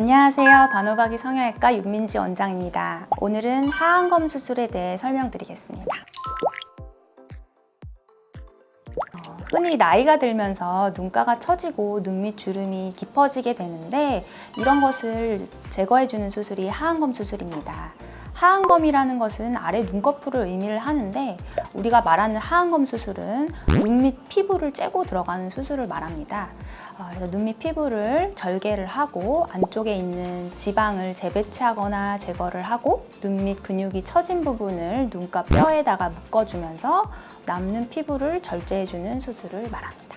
안녕하세요. 반호박이 성형외과 윤민지 원장입니다. 오늘은 하안검 수술에 대해 설명드리겠습니다. 어, 흔히 나이가 들면서 눈가가 처지고 눈밑 주름이 깊어지게 되는데 이런 것을 제거해주는 수술이 하안검 수술입니다. 하안검이라는 것은 아래 눈꺼풀을 의미를 하는데 우리가 말하는 하안검 수술은 눈 밑 피부를 째고 들어가는 수술을 말합니다. 어, 그래서 눈 밑 피부를 절개를 하고 안쪽에 있는 지방을 재배치하거나 제거를 하고 눈 밑 근육이 처진 부분을 눈가 뼈에다가 묶어주면서 남는 피부를 절제해주는 수술을 말합니다.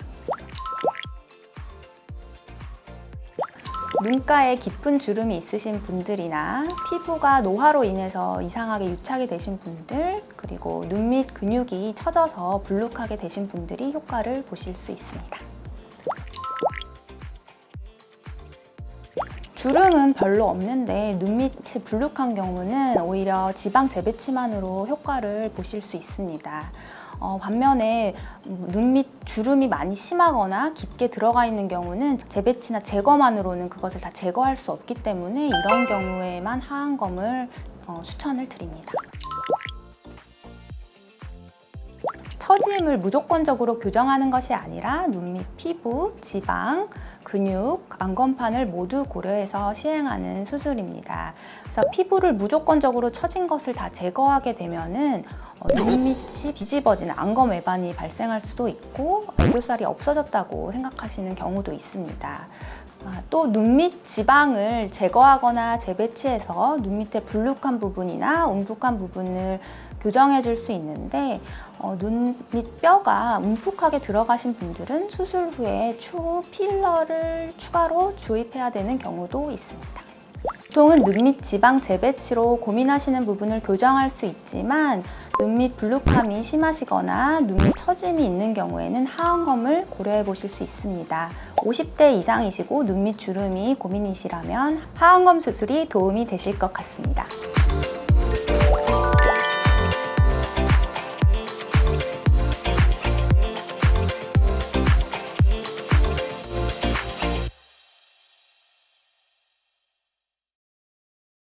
눈가에 깊은 주름이 있으신 분들이나 피부가 노화로 인해서 이상하게 유착이 되신 분들 그리고 눈 밑 근육이 처져서 불룩하게 되신 분들이 효과를 보실 수 있습니다. 주름은 별로 없는데 눈 밑이 불룩한 경우는 오히려 지방 재배치만으로 효과를 보실 수 있습니다. 어, 반면에 눈 밑 주름이 많이 심하거나 깊게 들어가 있는 경우는 재배치나 제거만으로는 그것을 다 제거할 수 없기 때문에 이런 경우에만 하안검을 어, 추천을 드립니다. 처짐을 무조건적으로 교정하는 것이 아니라 눈밑 피부, 지방, 근육, 안검판을 모두 고려해서 시행하는 수술입니다. 그래서 피부를 무조건적으로 처진 것을 다 제거하게 되면은 어, 눈 밑이 뒤집어지는 안검 외반이 발생할 수도 있고 애교살이 없어졌다고 생각하시는 경우도 있습니다. 아, 또눈밑 지방을 제거하거나 재배치해서 눈 밑에 불룩한 부분이나 움푹한 부분을 교정해 줄 수 있는데 어, 눈밑 뼈가 움푹하게 들어가신 분들은 수술 후에 추후 필러를 추가로 주입해야 되는 경우도 있습니다. 보통은 눈밑 지방 재배치로 고민하시는 부분을 교정할 수 있지만 눈밑 불룩함이 심하시거나 눈밑 처짐이 있는 경우에는 하안검을 고려해 보실 수 있습니다. 50대 이상이시고 눈밑 주름이 고민이시라면 하안검 수술이 도움이 되실 것 같습니다.